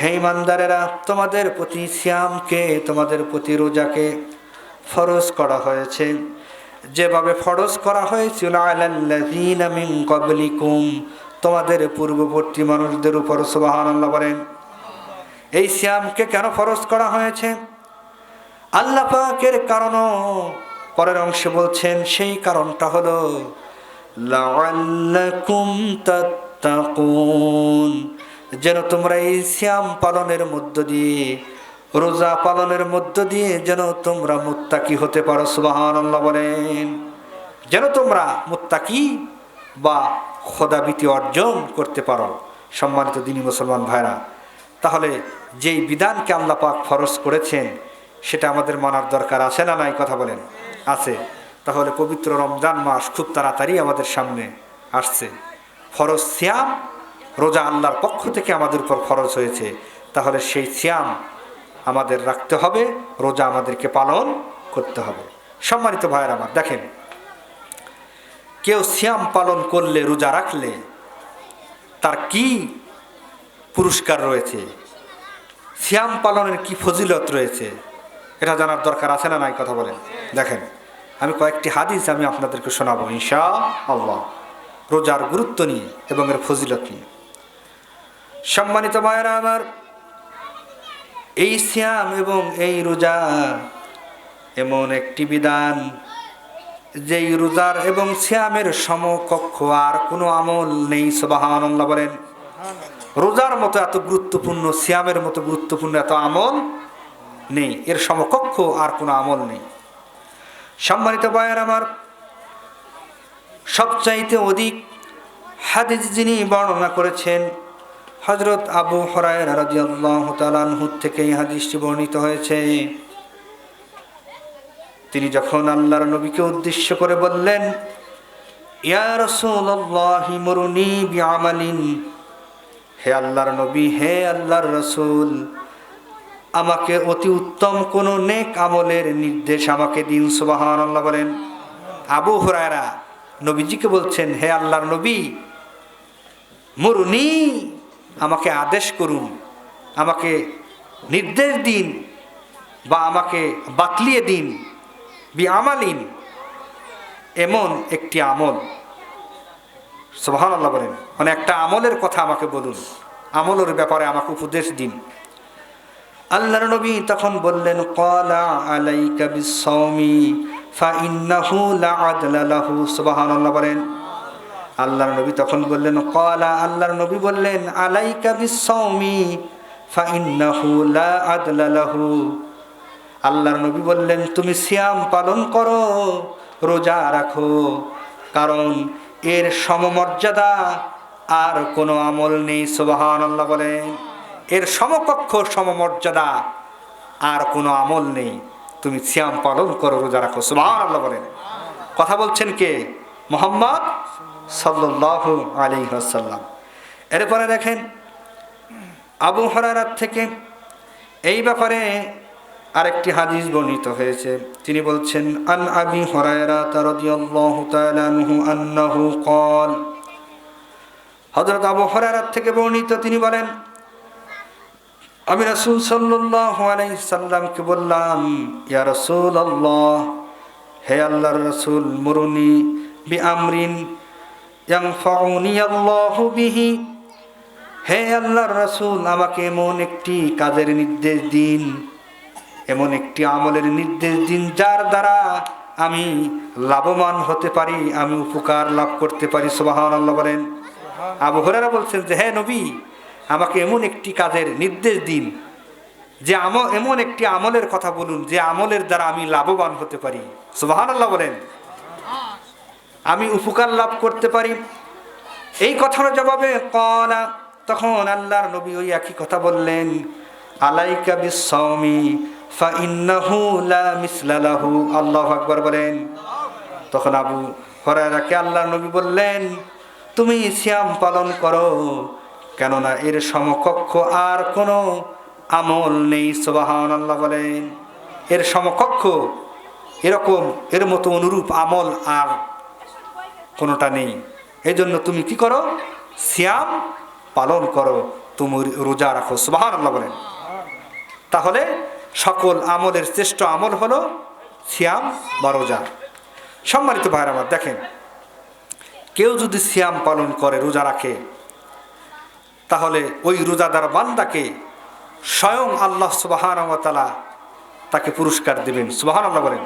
হে ইমানদারেরা, তোমাদের প্রতি শ্যামকে তোমাদের প্রতি রোজাকে ফরজ করা হয়েছে। যেভাবে ফরজ করা হয়েছিল ক্বাবলিকুম, তোমাদের পূর্ববর্তী মানুষদের উপর, সুবহানাল্লাহ বলেন। এই শ্যামকে কেন ফরজ করা হয়েছে? আল্লাহ পাকের কারণও পরের অংশে বলছেন, সেই কারণটা হলো, লাআল্লাকুম তাত্তাকুন। যেন তোমরা এই শ্যাম পালনের মধ্য দিয়ে, রোজা পালনের মধ্য দিয়ে যেন তোমরা মুত্তাকি হতে পারো, সুবহানাল্লাহ বলেন। যেন তোমরা মুত্তাকি বা খোদাবিতি অর্জন করতে পারো, সম্মানিত দিনী মুসলমান ভাইরা। তাহলে যেই বিধানকে আল্লাহ পাক ফরজ করেছেন, সেটা আমাদের মানার দরকার আছে না নাই, কথা বলেন। আছে। তাহলে পবিত্র রমজান মাস খুব তাড়াতাড়ি আমাদের সামনে আসছে। ফরজ সিয়াম রোজা আল্লাহর পক্ষ থেকে আমাদের উপর খরচ হয়েছে, তাহলে সেই সিয়াম আমাদের রাখতে হবে, রোজা আমাদেরকে পালন করতে হবে। সম্মানিত ভাইয়ের আমার, দেখেন, কেউ সিয়াম পালন করলে, রোজা রাখলে তার কি পুরস্কার রয়েছে? সিয়াম পালনের কি ফজিলত রয়েছে? এটা জানার দরকার আছে না নাই কথা বলেন? দেখেন, আমি কয়েকটি হাদিস আমি আপনাদেরকে শোনাবো ইনশা আল্লাহ রোজার গুরুত্ব নিয়ে এবং এর ফজিলত নিয়ে। সম্মানিত মায়েরা আমার, এই শ্যাম এবং এই রোজা এমন একটি বিধান, যেই রোজার এবং শ্যামের সমকক্ষ আর কোনো আমল নেই সবাহান বলেন। রোজার মতো এত গুরুত্বপূর্ণ, শ্যামের মতো গুরুত্বপূর্ণ এত আমল নেই, এর সমকক্ষ আর কোনো আমল নেই। সম্মানিত বয়ের আমার, সবচাইতে অধিক হাদিস যিনি বর্ণনা করেছেন হজরত আবু হরায় রাজিয়াল্লাহ থেকে এই হাদিসটি বর্ণিত হয়েছে। তিনি যখন আল্লাহর নবীকে উদ্দেশ্য করে বললেন হে আল্লাহর নবী, হে আল্লাহর রসুল, আমাকে অতি উত্তম কোন নেক আমলের নির্দেশ আমাকে দিন সুবাহান আল্লাহ বলেন। আবু হরায়রা নবীজিকে বলছেন, হে আল্লাহর নবী, মরুনি আমাকে আদেশ করুন, আমাকে নির্দেশ দিন বা আমাকে বাতলিয়ে দিন বি আমালিন এমন একটি আমল। সোহান আল্লাহ বলেন মানে একটা আমলের কথা আমাকে বলুন, আমলের ব্যাপারে আমাকে উপদেশ দিন। আল্লাহর নবী তখন বললেন কলা আলাইকা বিসৌমি ফা ইন্নাহু লা আদলা লাহু। সুবহানাল্লাহ বলেন আল্লাহর নবী তখন বললেন কলা আল্লাহর নবী বললেন, আলাইকা বিসৌমি ফা ইন্নাহু লা আদলা লাহু। আল্লাহর নবী বললেন, তুমি সিয়াম পালন করো, রোজা রাখো, কারণ এর সমমর্যাদা আর কোনো আমল নেই। সুবাহান আল্লাহ বলেন, এর সমকক্ষ সমমর্যাদা আর কোনো আমল নেই। তুমি সিয়াম পালন করো, রোজা রাখো। সুবাহান আল্লাহ বলেন। কথা বলছেন কে? মোহাম্মদ সাল্লাহ আলী হাসাল্লাম এরপরে দেখেন, আবু হরারাত থেকে এই ব্যাপারে আরেকটি হাদিস বর্ণিত হয়েছে। তিনি বলছেন, আন আবি হরায়রাত হযরত আবু হরারাত থেকে বর্ণিত তিনি বলেন, আমি রাসূল সাল্লাইকে বললাম, ইয়া রাসূল আল্লাহ হে আল্লাহ রসুল, মুরুনি বি আমরিন হে আল্লাহর রাসূল, আমাকে এমন একটি কাজের নির্দেশ দিন, এমন একটি আমলের নির্দেশ দিন যার দ্বারা আমি লাভবান হতে পারি, আমি উপকার লাভ করতে পারি। সোবাহান আল্লাহ বলেন। আবু হরারা বলছেন যে হ্যাঁ নবী, আমাকে এমন একটি কাজের নির্দেশ দিন, যে এমন একটি আমলের কথা বলুন, যে আমলের দ্বারা আমি লাভবান হতে পারি। সোবাহান আল্লাহ বলেন। আমি উপকার লাভ করতে পারি। এই কথার জবাবে কলা তখন আল্লাহর নবী ওই একই কথা বললেন, আলাইকা লাহু। আল্লাহু আকবার বলেন। তখন আবু হরাইরাকে আল্লাহ নবী বললেন, তুমি সিয়াম পালন করো, কেননা এর সমকক্ষ আর কোনো আমল নেই। সুবাহান আল্লাহ বলেন। এর সমকক্ষ এরকম, এর মতো অনুরূপ আমল আর কোনোটা নেই। এই জন্য তুমি কি করো? শ্যাম পালন করো। তুমি রোজা রাখো। সুবাহান আল্লাহ বলেন। তাহলে সকল আমলের শ্রেষ্ঠ আমল হলো শ্যাম বা রোজা। সম্মানিত ভাইয়ের আমার, দেখেন, কেউ যদি শ্যাম পালন করে, রোজা রাখে, তাহলে ওই রোজাদার বান্দাকে স্বয়ং আল্লাহ সুবাহান তাকে পুরস্কার দেবেন। সুবাহান আল্লাহ বলেন।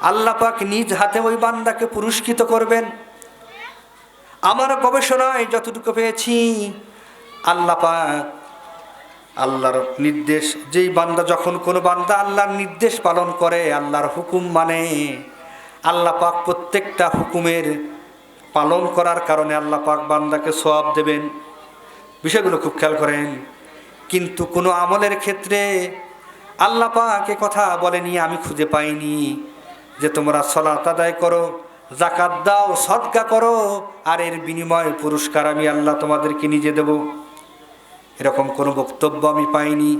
আল্লাহ পাক নিজ হাতে ওই বান্দাকে পুরস্কৃত করবেন। আমার গবেষণায় যতটুকু পেয়েছি, আল্লাহ পাক আল্লাহর নির্দেশ, যেই বান্দা যখন কোনো বান্দা আল্লাহর নির্দেশ পালন করে, আল্লাহর হুকুম মানে আল্লাহ পাক প্রত্যেকটা হুকুমের পালন করার কারণে আল্লাহ পাক বান্দাকে সওয়াব দেবেন। বিষয়গুলো খুব খেয়াল করেন। কিন্তু কোনো আমলের ক্ষেত্রে আল্লাহ পাক কথা বলেনি, আমি খুঁজে পাইনি। যে তোমরা সলাত আদায় করো জাকাত দাও, সদকা করো, আর এর বিনিময় পুরস্কার আমি আল্লাহ তোমাদেরকে নিজে দেব। এরকম কোনো বক্তব্য আমি পাইনি।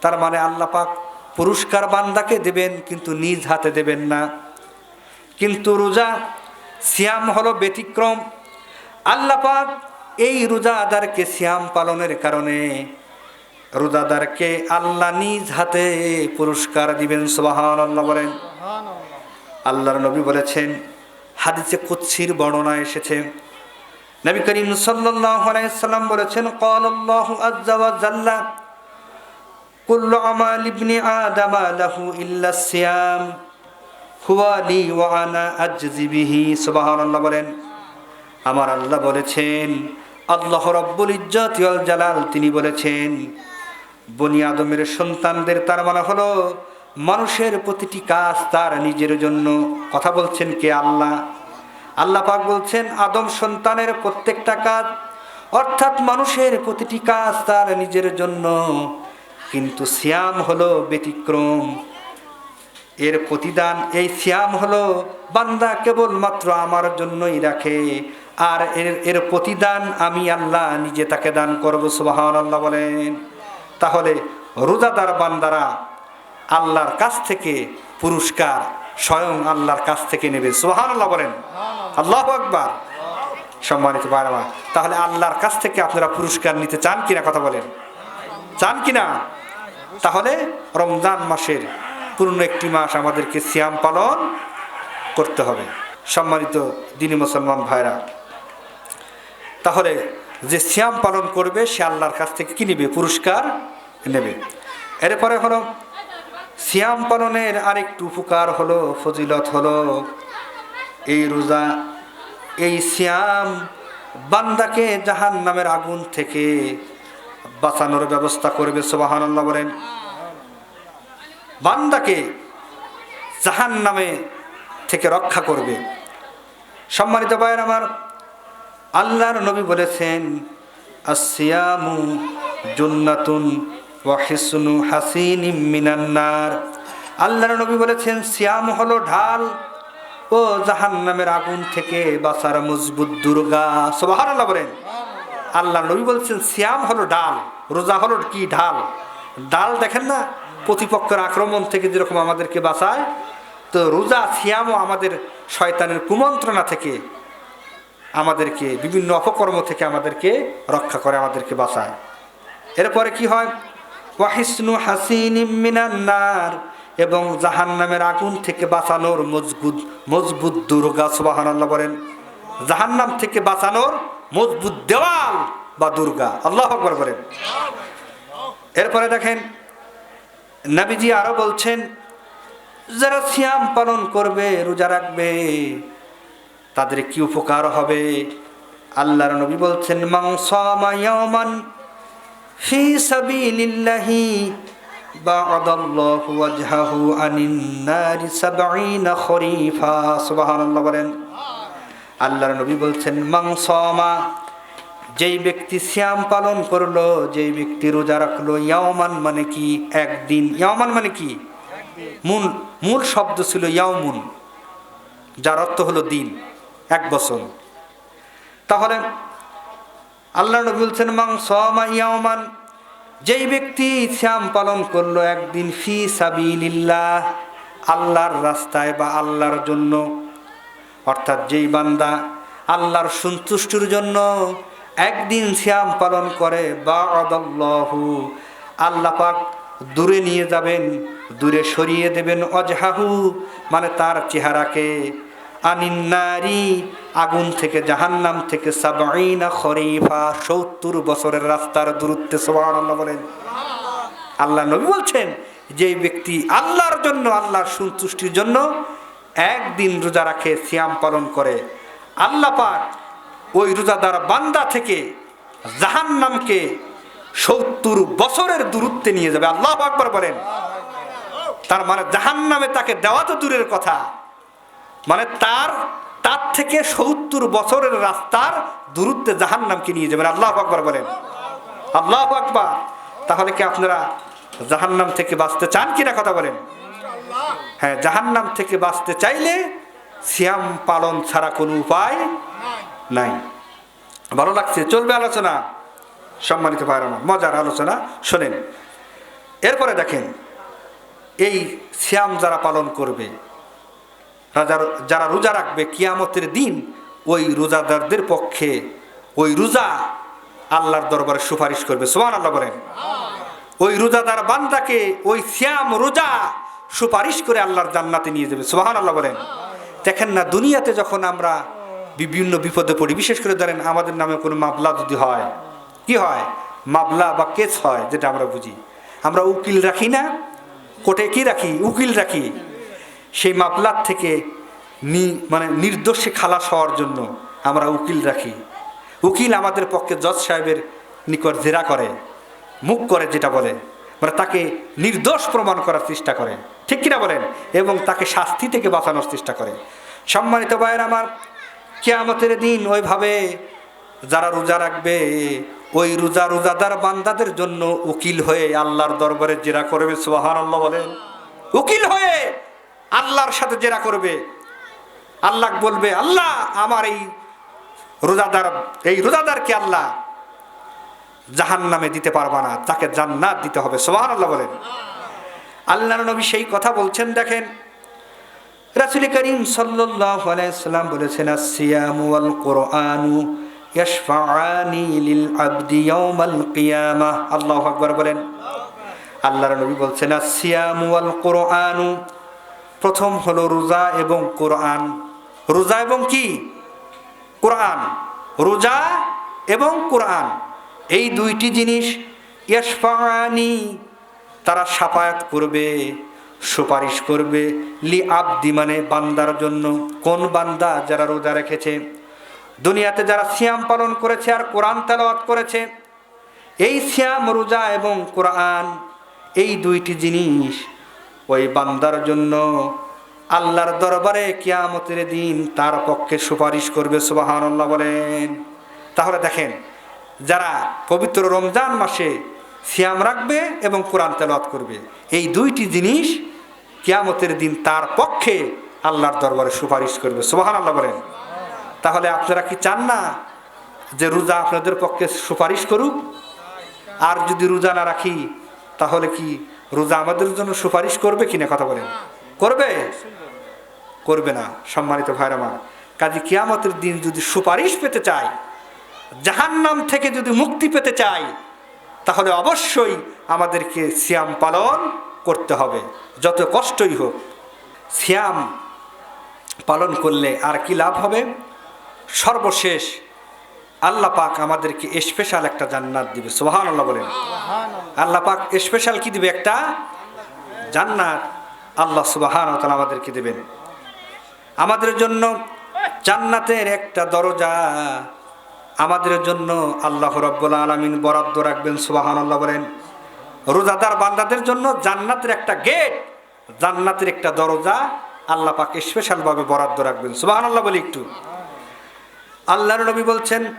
তার মানে আল্লাহ পাক পুরস্কার বান্দাকে দেবেন, কিন্তু নিজ হাতে দেবেন না। কিন্তু রোজা, সিয়াম হলো ব্যতিক্রম। আল্লাহ পাক এই রোজাদারকে সিয়াম পালনের কারণে রোজাদারকে আল্লাহ নিজ হাতে পুরস্কার দিবেন সুবাহান আল্লাহ বলেন। আল্লাহর নবী বলেছেন, হাদিসে কুচ্ছির বর্ণনা এসেছে। নবী করিম সাল্লাহ আলাইসাল্লাম বলেছেন কল আল্লাহ আজ্জাল্লা কুল্লু আমাল ইবনি আদম লাহু ইল্লা সিয়াম, হুয়া লি ওয়া আনা আজজি বিহি। সুবহানাল্লাহ বলেন, আমার আল্লাহ বলেছেন, আল্লাহ রব্বুল ইজ্জত ওয়াল জালাল, তিনি বলেছেন, বনি আদমের সন্তানদের তার মানে হলো মানুষের প্রতিটি কাজ তার নিজের জন্য। কথা বলছেন কে আল্লাহ? আল্লাহ পাক বলছেন, আদম সন্তানের প্রত্যেকটা কাজ অর্থাৎ মানুষের প্রতিটি কাজ তার নিজের জন্য। কিন্তু সিয়াম হলো ব্যতিক্রম। এর প্রতিদান, এই সিয়াম হলো বান্দা কেবলমাত্র আমার জন্যই রাখে। আর এর এর প্রতিদান আমি আল্লাহ নিজে তাকে দান করব সুবাহান আল্লাহ বলেন। তাহলে রোজাদার বান্দারা আল্লাহর কাছ থেকে পুরস্কার স্বয়ং আল্লাহর কাছ থেকে নেবে। সুবাহান আল্লাহ বলেন। আল্লাহ আকবার। সম্মানিত বারবার তাহলে আল্লাহর কাছ থেকে আপনারা পুরস্কার নিতে চান কিনা কথা বলেন। চান কিনা? তাহলে রমজান মাসের পূর্ণ একটি মাস আমাদেরকে সিয়াম পালন করতে হবে। সম্মানিত দিনী মুসলমান ভাইরা তাহলে যে সিয়াম পালন করবে, সে আল্লাহর কাছ থেকে কি নেবে? পুরস্কার নেবে। এরপরে হলো সিয়াম পালনের আরেকটু উপকার হলো, ফজিলত হলো, এই রোজা, এই সিয়াম বান্দাকে জাহান নামের আগুন থেকে বাঁচানোর ব্যবস্থা করবে সোবাহান বলেন। বান্দাকে জাহান নামে থেকে রক্ষা করবে। সম্মানিত ভাইয়ের আমার, আল্লাহর নবী বলেছেন আসিয়ামু জুন্নাতুন হাসিন মিনান্নার আল্লাহর নবী বলেছেন, সিয়াম হলো ঢাল ও জাহান নামের আগুন থেকে বাঁচার মজবুত দুর্গা। সোবাহার আল্লাহ বলেন। আল্লাহ নবী বলছেন, সিয়াম হলো ডাল রোজা হলো কি ঢাল? ডাল দেখেন না, প্রতিপক্ষের আক্রমণ থেকে যেরকম আমাদেরকে বাঁচায়, তো রোজা, সিয়ামও আমাদের শয়তানের কুমন্ত্রণা থেকে আমাদেরকে, বিভিন্ন অপকর্ম থেকে আমাদেরকে রক্ষা করে, আমাদেরকে বাঁচায়। এরপরে কি হয়? ওয়াহিসনু হাসিন মিনান্নার এবং জাহান নামের আগুন থেকে বাঁচানোর মজবুত মজবুত দুর্গা সুবাহান আল্লাহ বলেন। জাহান নাম থেকে বাঁচানোর মজবুত দেওয়াল বা দুর্গা, আল্লাহ আকবর বলেন। এরপরে দেখেন, নাবিজি আরও বলছেন, যারা সিয়াম পালন করবে, রোজা রাখবে, তাদের কি উপকার হবে? আল্লাহর নবী বলছেন মাংসামান ফি সাবিলিল্লাহি বা'দাল্লাহু ওয়াজহাহু আনিন নারি সাবঈনা খরিফা। সুবহানাল্লাহ বলেন, আল্লাহর নবী বলছেন মাংসমা যেই ব্যক্তি শ্যাম পালন করল, যেই ব্যক্তি রোজা রাখল, ইয়াওমান মানে কি? একদিন। ইয়াওমান মানে কি? মূল মূল শব্দ ছিল ইয়াওমুন, যার অর্থ হলো দিন, এক বছর। তাহলে আল্লাহ নবী বলছেন মাং সমা ইয়াওমান যেই ব্যক্তি শ্যাম পালন করল একদিন, ফি সাবিলিল্লাহ আল্লাহর রাস্তায় বা আল্লাহর জন্য। অর্থাৎ যেই বান্দা আল্লাহর সন্তুষ্টির জন্য একদিন শ্যাম পালন করে বা অদল্লাহু আল্লাহ পাক দূরে নিয়ে যাবেন, দূরে সরিয়ে দেবেন, অজহাহু মানে তার চেহারাকে আনিন্নারি, আগুন থেকে জাহান্নাম থেকে সাবাইনা খরিফা, সত্তর বছরের রাস্তার দূরত্বে সোহান আল্লাহ বলেন। আল্লাহ নবী বলছেন যে ব্যক্তি আল্লাহর জন্য, আল্লাহর সন্তুষ্টির জন্য একদিন রোজা রাখে, সিয়াম পালন করে। আল্লাহ পাক ওই রোজাদার বান্দা থেকে জাহান্নামকে সত্তর বছরের দূরত্বে নিয়ে যাবে। আল্লাহ আকবর বলেন। তার মানে জাহান্নামে তাকে দেওয়া তো দূরের কথা। মানে তার তার থেকে সত্তর বছরের রাস্তার দূরত্বে জাহান জাহান্নামকে নিয়ে যাবেন। আল্লাহ আকবর বলেন। আল্লাহ আকবর। তাহলে কি আপনারা জাহান্নাম থেকে বাঁচতে চান কিনা কথা বলেন। হ্যাঁ জাহান্নাম থেকে বাঁচতে চাইলে সিয়াম পালন ছাড়া কোনো উপায় নাই। ভালো লাগছে, চলবে আলোচনা। সম্মানিত ভাইরা আমার, মজার আলোচনা। শোনেন, এরপরে দেখেন, এই শ্যাম যারা পালন করবে যারা রোজা রাখবে কিয়ামতের দিন ওই রোজাদারদের পক্ষে ওই রোজা আল্লাহর দরবারে সুপারিশ করবে। সোমান আল্লাহ। বলেন ওই রোজাদার বান্দাকে ওই শ্যাম রোজা সুপারিশ করে আল্লাহর জান্নাতে নিয়ে যাবে। সোহান আল্লাহ। বলেন দেখেন না দুনিয়াতে যখন আমরা বিভিন্ন বিপদে পড়ি বিশেষ করে ধরেন আমাদের নামে কোনো মামলা যদি হয় কি হয়? মামলা বা কেস হয় যেটা আমরা বুঝি। আমরা উকিল রাখি না কোর্টে কি রাখি? উকিল রাখি। সেই মামলার থেকে নি মানে নির্দোষে খালাস হওয়ার জন্য আমরা উকিল রাখি। উকিল আমাদের পক্ষে জজ সাহেবের নিকট জেরা করে, মুখ করে যেটা বলে। মানে তাকে নির্দোষ প্রমাণ করার চেষ্টা করে। ঠিক কিনা বলেন? এবং তাকে শাস্তি থেকে বাঁচানোর চেষ্টা করে। সম্মানিত ভাইয়ের আমার, কেয়ামতের দিন ওইভাবে যারা রোজা রাখবে, ওই রোজা রোজাদার বান্দাদের জন্য উকিল হয়ে আল্লাহর দরবারে জেরা করবে সোহান আল্লাহ বলেন। উকিল হয়ে আল্লাহর সাথে জেরা করবে। আল্লাহ বলবে, আল্লাহ, আমার এই রোজাদার, এই রোজাদারকে আল্লাহ জাহান নামে দিতে পারবা না, তাকে জান্নাত দিতে হবে। সোহান আল্লাহ বলেন। আল্লাহ নবী সেই কথা বলছেন, দেখেন। রাসুল করিম সাল্লাম বলেছেন আল্লাহু বলেন। আল্লাহর নবী বলছেন প্রথম হলো রোজা এবং কোরআন। রোজা এবং কি? কোরআন। রোজা এবং কোরআন। এই দুইটি জিনিস ইয়াশফাআনি, তারা সাফায়াত করবে, সুপারিশ করবে, লি আবদি মানে বান্দার জন্য। কোন বান্দা যারা রোজা রেখেছে? দুনিয়াতে যারা সিয়াম পালন করেছে আর কোরআন তেলাওয়াত করেছে, এই সিয়াম, রোজা এবং কোরআন, এই দুইটি জিনিস ওই বান্দার জন্য আল্লাহর দরবারে কিয়ামতের দিন তার পক্ষে সুপারিশ করবে সুবাহান আল্লাহ বলেন। তাহলে দেখেন, যারা পবিত্র রমজান মাসে সিয়াম রাখবে এবং কোরআন তেলাওয়াত করবে, এই দুইটি জিনিস কিয়ামতের দিন তার পক্ষে আল্লাহর দরবারে সুপারিশ করবে সুবাহান আল্লাহ বলেন। তাহলে আপনারা কি চান না যে রোজা আপনাদের পক্ষে সুপারিশ করুক? আর যদি রোজা না রাখি, তাহলে কি রোজা আমাদের জন্য সুপারিশ করবে কিনা কথা বলেন? করবে? করবে না, সম্মানিত ভাইরা আমার। কাজে কিয়ামতের দিন যদি সুপারিশ পেতে চাই, জাহান্নাম থেকে যদি মুক্তি পেতে চাই, তাহলে অবশ্যই আমাদেরকে সিয়াম পালন করতে হবে, যত কষ্টই হোক। সিয়াম পালন করলে আর কি লাভ হবে? সর্বশেষ আল্লাহ পাক আমাদেরকে স্পেশাল একটা জান্নাত দিবে সোহান আল্লাহ বলেন। আল্লাহ পাক স্পেশাল কি দিবে একটা? জান্নাত। আল্লাহ সুবাহান আমাদেরকে দেবেন। আমাদের জন্য জান্নাতের একটা দরজা। আমাদের জন্য আল্লাহ রব্বুল আলমিন বরাদ্দ রাখবেন সুবাহান আল্লাহ বলেন। রোজাদার বান্দাদের জন্য জান্নাতের একটা গেট জান্নাতের একটা দরজা আল্লাহ পাক স্পেশালভাবে বরাদ্দ রাখবেন সুবাহান আল্লাহ বলি একটু। আল্লাহর নবী বলছেন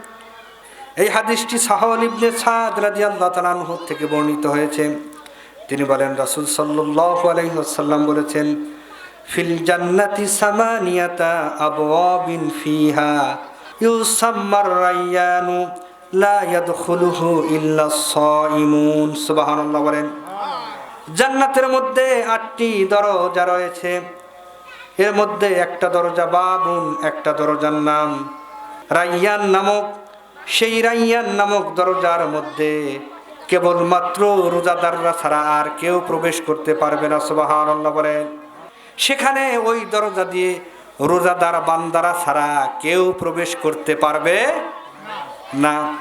এই হাদিসটি সাহল ইবনে সাদ রাদিয়াল্লাহু তাআলা আনহু থেকে বর্ণিত হয়েছে। তিনি বলেন, রাসূল সাল্লাল্লাহু আলাইহি ওয়াসাল্লাম বলেছেন, ফিল জান্নাতি সামানিয়াতা আবওয়াবিন ফিহা ইউসাম্মার রায়্যানু লা ইয়াদখুলুহু ইল্লা সাইমুন। সুবহানাল্লাহ বলেন, জান্নাতের মধ্যে আটটি দরজা রয়েছে। এর মধ্যে একটা দরজা বাবুন, একটা দরজার নাম রাইয়ান নামক সেই রাইয়ান নামক দরজার মধ্যে কেবলমাত্র রোজাদাররা ছাড়া আর কেউ প্রবেশ করতে পারবে না সুবাহান বলেন। সেখানে ওই দরজা দিয়ে রোজাদার বান্দারা ছাড়া কেউ প্রবেশ করতে পারবে না।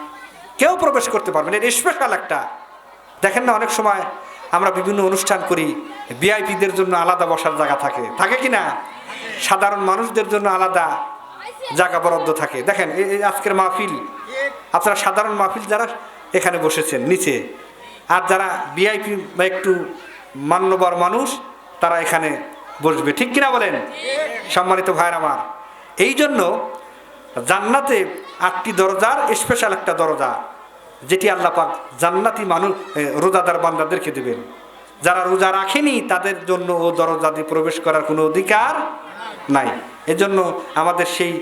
কেউ প্রবেশ করতে পারবে না। স্পেশাল একটা। দেখেন না, অনেক সময় আমরা বিভিন্ন অনুষ্ঠান করি ভিআইপিদের জন্য আলাদা বসার জায়গা থাকে। থাকে কি না? সাধারণ মানুষদের জন্য আলাদা জায়গা বরাদ্দ থাকে। দেখেন এই আজকের মাহফিল আপনারা সাধারণ মাহফিল যারা এখানে বসেছেন, নিচে। আর যারা ভিআইপি বা একটু মান্যবর মানুষ, তারা এখানে বসবে। ঠিক কিনা বলেন? সম্মানিত ভাইয়ের আমার। এই জন্য জান্নাতে আটটি দরজার স্পেশাল একটা দরজা, যেটি আল্লাহ পাক জান্নাতি মানুষ রোজাদার বান্দাদেরকে দেবেন। যারা রোজা রাখেনি, তাদের জন্য ও দরজা দিয়ে প্রবেশ করার কোনো অধিকার নাই। এজন্য আমাদের সেই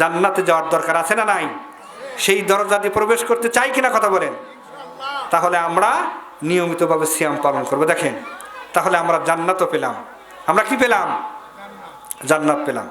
জান্নাতে যাওয়ার দরকার আছে না নাই? সেই দরজা দিয়ে প্রবেশ করতে চাই কিনা কথা বলেন। তাহলে আমরা নিয়মিতভাবে সিয়াম পালন করব। দেখেন, তাহলে আমরা জান্নাতও পেলাম। আমরা কি পেলাম? জান্নাত পেলাম।